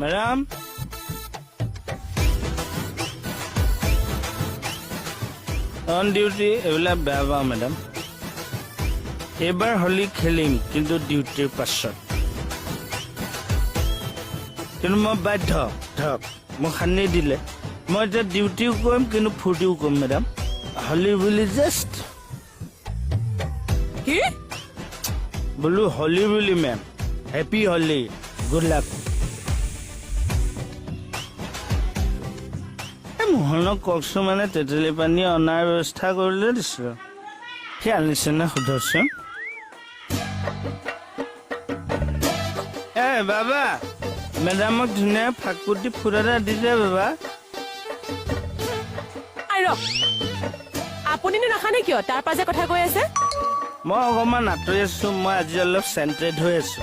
Madam on duty এইবিলাক বেয়া পাওঁ মেডাম এইবাৰ হোলী খেলিম কিন্তু ডিউটিৰ পাছত। কিন্তু মই বাধ্য। ধৰক মোক সানি দিলে। মই এতিয়া ডিউটিও কৰিম কিন্তু ফূৰ্তিও কৰিম মেডাম হোলী বুলি জাষ্ট কি? বোলো হোলী বুলি ma'am happy Holi. Good luck মোহনক কওকচোন মানে তেতেলী পানী অনাৰ ব্যৱস্থা কৰিলে দিছোঁ। সি আনিছে নে সোধকচোন? এ বাবা মেডামক ধুনীয়া ফাকুটি ফুট এটা দি দে বাবা। আপুনিনো নাখানে কিয়? তাৰ পৰা যে কথা কৈ আছে। মই অকণমান আঁতৰি আছো মই আজি অলপ চেণ্ট্ৰেড হৈ আছো।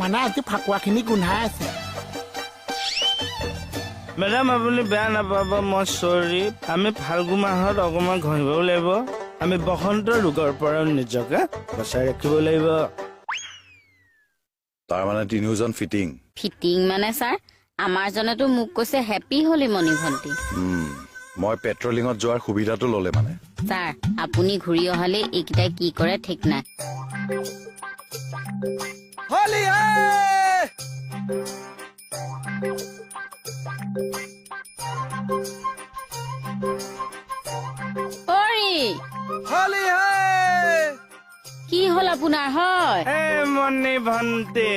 মানে আজি ফাকুৱাখিনি গোন্ধাই আছে। মেডাম আপুনি বেয়া নাপাব মই চৰি আমি ফাল্গু মাহত অকণমান ঘঁহিবও লাগিব। আমি বসন্ত ৰোগৰ পৰাও নিজকে বচাই ৰাখিব লাগিব। তাৰমানে তিনিওজন ফিটিং ফিটিং মানে ছাৰ আমাৰ জনেতো মোক কৈছে হেপী হলি মণি ভণ্টি। মই পেট্ৰলিঙত যোৱাৰ সুবিধাটো ল'লে মানে। ছাৰ আপুনি ঘূৰি অহালে এইকেইটাই কি কৰে ঠিক নাই। আপোনাৰ হয়। হে মণি ভণ্টি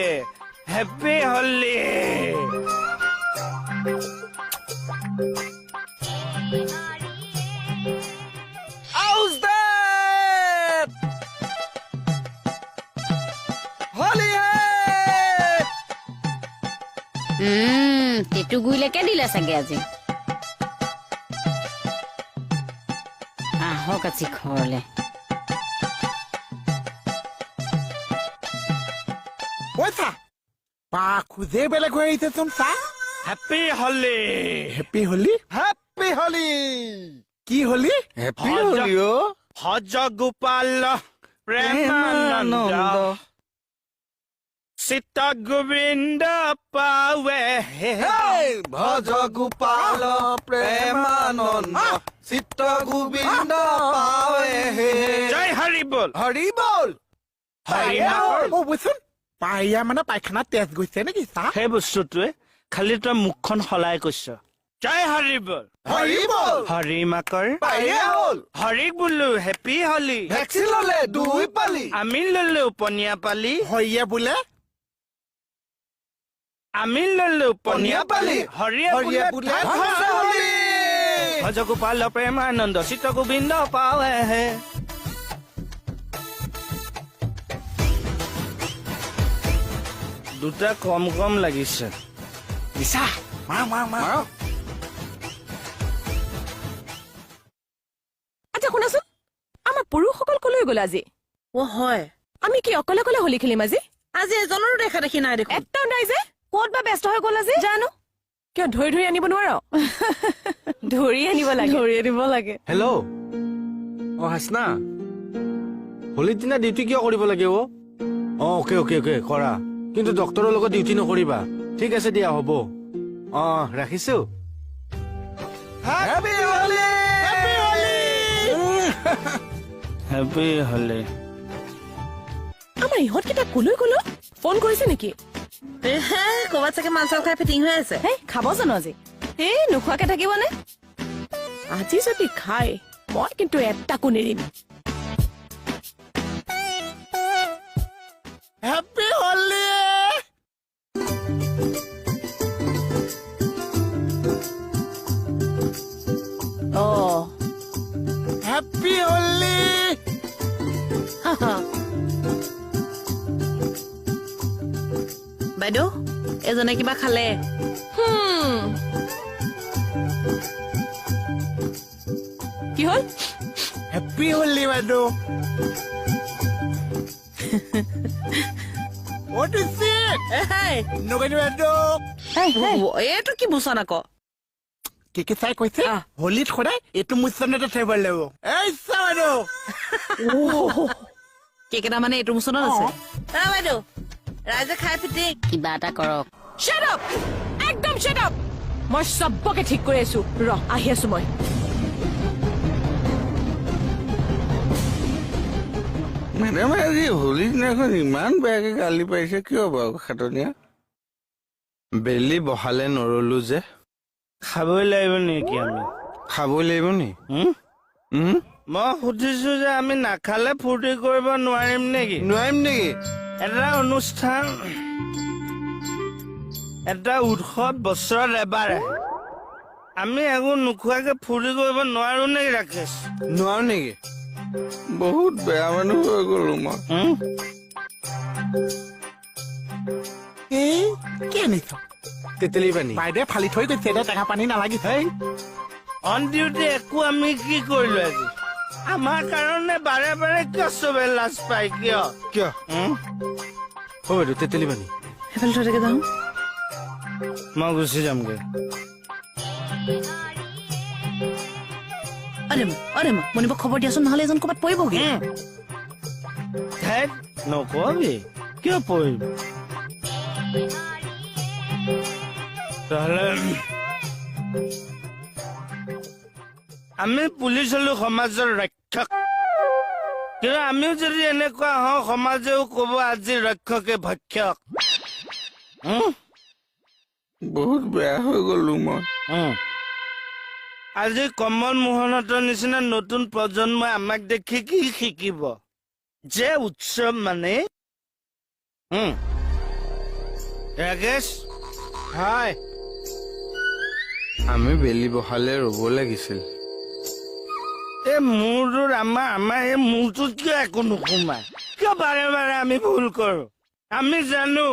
হেপী হলি। উম টেটুগুৰিলৈকে দিলে চাগে আজি? আহক আজি ঘৰলে। বা খোজেই বেলেগ হৈ আহিছেচোন চা happy Holi happy Holi happy Holi কি হলি? হেপী হজ- হোলী অ ভজ গোপাল প্ৰেমানন্দ চিত গোবিন্দ হেই ভজ গোপাল প্ৰেমানন্দ চিত্ত গোবিন্দ হে জয় হৰি বল। হৰি বল। হৰি অ বুজচোন পাহিয়া মানে পায়খানাত তেজ গৈছে নেকি চা? সেই বস্তুটোৱে খালি তই মুখখন সলাই কৈছ। জয় হৰি বল হৰি বল হৰি মাকৰ হ'ল। হৰিক বোলো হেপী হলি। ভেকচিন ললে দুই পালি। আমি ললো পনীয়া পালি। হৰিয়ে বোলে? আমি ললো পনীয়া পালি। হৰিয়ে হৰিয়ে বোলে বোলে? ভজ হোলী। ভজ গোপাল প্ৰেমানন্দ চিত গোবিন্দ পাৱে দুটা কম কম লাগিছে। নিচা মাৰ মাৰ মাৰ। আচ্ছা শুনাচোন। আমাৰ পুৰুষসকল কলৈ গ'ল আজি? অ হয়। আমি কি অকলে অকলে হোলী খেলিম আজি? আজি এজনৰো দেখা দেখি নাই দেখোন। এটাও নাই যে। ক'ত বা ব্যস্ত হৈ গ'ল আজি? জানো। কিয় ধৰি ধৰি আনিব নোৱাৰ? ধৰি আনিব লাগে। ধৰি আনিব লাগে। হেল্ল' অ হাসনা হোলীৰ দিনা ডিউটি কিয় কৰিব লাগে অ? অ অ'কে অ'কে অ'কে কৰা। কিন্তু ডক্তৰৰ লগত ডিউটি নকৰিবা। ঠিক আছে দিয়া হ'ব। অ ৰাখিছো। হেপী হোলী আমাৰ ইহঁতকেইটা কলৈ গ'ল? ফোন কৰিছে নেকি? এহে ক'ৰবাত চাগে মাল চাল খাই ফিটিং হৈ আছে। হেই খাব জানো আজি? এই নোখোৱাকে থাকিবনে? আজি যদি খাই মই কিন্তু এটাকো নেৰিম এজনে কিবা খালে. কি হ'ল? হেপী হলি বাইদেউ What is it? এহেই, নগনি বাইদেউ ও, এইটো কি মোচন আকৌ কি কি চাই কৈছে? আহ। হোলীত সদায় এইটো মোচনতে থাকিব লাগিব। এই চা বাইদেউ কেক এটা মানে এইটো মোচনত আছে? অ, বাইদেউ ৰাইজে খাই ফিটিং কিবা এটা কৰক। Shut up! একদম শ্বেত আপ মই চবকে ঠিক কৰি আছো। ৰ আহি আছো মই। মেডাম আজি হোলী দিনাখন ইমান বেয়াকে গালি পাৰিছে কিয় বাৰু খাটনীয়া? বেলি বহালে নৰলো যে। খাবই লাগিব নেকি আমি? খাবই লাগিব নি? মই সুধিছো যে আমি নাখালে ফূৰ্তি কৰিব নোৱাৰিম নেকি? নোৱাৰিম নেকি? এটা অনুষ্ঠান এটা উৎসৱ বছৰত এবাৰ। আমি একো নোখোৱাকে ফূৰ্তি কৰিব নোৱাৰো নেকি ৰাকেশ? নোৱাৰো নেকি? বহুত বেয়া মানুহ হৈ গলো মই। কি আনিছ? তেতেলী পানী। বাইদেৱে ফালি থৈ গৈছে এতিয়া টেঙা পানী নালাগিছে অন ডিউটি একো আমি কি কৰিলো আজি? আমাৰ কাৰণে বাৰে বাৰে কিয় চবে লাজ পায় কিয়? কিয়? হ'ব বাইদেউ তেতেলী পানী। সেইফালে থৈ থাকে যাওঁ মই গুচি যামগে। অৰে মা অৰে মা মণিবক খবৰ দিয়াচোন নহ'লে এজন ক'ৰবাত পৰিবগে। ধেত নকবি কিয় পৰিম তাহলে আমি পুলিচ হলো সমাজৰ ৰক্ষক। কিন্তু আমিও যদি এনেকুৱা হওঁ সমাজেও কব আজি ৰক্ষকে ভক্ষক। বহুত বেয়া হৈ গলো মই। আজি কমল মোহনহঁতৰ নিচিনা নতুন প্ৰজন্মই আমাক দেখি কি শিকিব? যে উৎসৱ মানে? হুম। ৰাকেশ হাই। আমি বেলি বহালে ৰ'ব লাগিছিল। এই মূৰটোত আমাৰ আমাৰ এই মূৰটোত কিয় একো নোসোমায়? কিয় বাৰে বাৰে আমি ভুল কৰো? আমি জানো।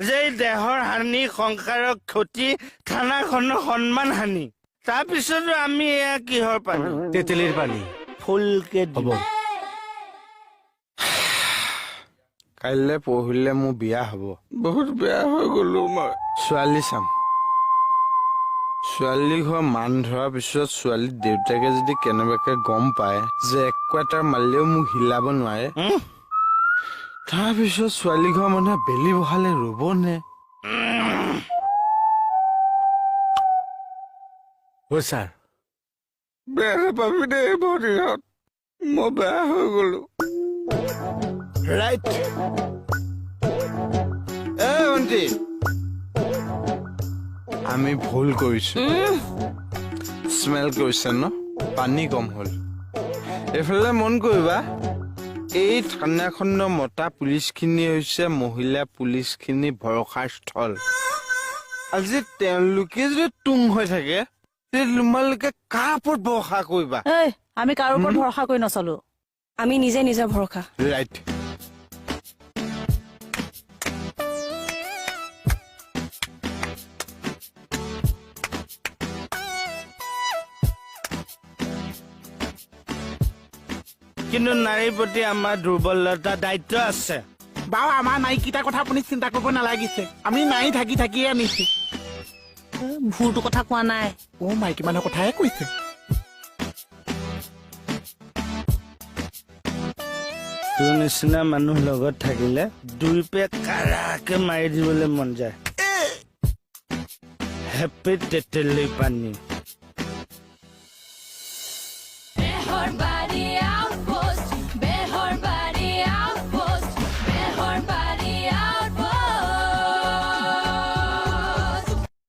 যে দেহৰ হানি সংসাৰৰ ক্ষতি থানাখনৰ সন্মান হানি। তাৰপিছতো আমি এয়া কিহৰ পানী তেতেলীৰ পানী ফুলকে দিব কাইলৈ পৰহিলে মোৰ বিয়া হ'ব। বহুত বেয়া হৈ গলো মই। ছোৱালী চাম। ছোৱালী ঘৰ মান ধৰাৰ পিছত ছোৱালীৰ দেউতাকে যদি কেনেবাকে গম পায় যে এক কোৱাৰ্টাৰ মাৰিলেও মোক হিলাব নোৱাৰে? তাৰপিছত ছোৱালী ঘৰ মানুহে বেলি বহালে ৰ'ব নে অ' ছাৰ। বেয়া নাপাবি দেই ভৰিহঁত মই বেয়া হৈ গলো। ৰাইট এ ভণ্টি। আমি ভুল কৰিছো। স্মেল কৰিছে ন? পানী কম হ'ল। এইফালে মন কৰিবা। এই থানাখনৰ মতা পুলিচখিনি হৈছে মহিলা পুলিচখিনি ভৰসাৰ স্থল আজি তেওঁলোকে যদি তুং হৈ থাকে তেতিয়া তোমালোকে কাৰ ওপৰত ভৰসা কৰিবা? আমি কাৰো ওপৰত ভৰসা কৰি নচলো। আমি নিজে নিজৰ ভৰসা। ৰাইট কিন্তু নাৰীৰ প্ৰতি আমাৰ দুৰ্বলতা দায়িত্ব আছে। বাৰু আমাৰ নাইকিটাৰ কথা আপুনি চিন্তা কৰিব নালাগিছে। আমি নাই থাকি থাকিয়ে আনিছো। ভুৰটো কথা কোৱা নাই। অ' মাইকী মানুহৰ কথাহে কৈছে। তোৰ নিচিনা মানুহ লগত থাকিলে দুই পে কাৰাকে মাৰি দিবলৈ মন যায়। হেপী তেতেলী পানী।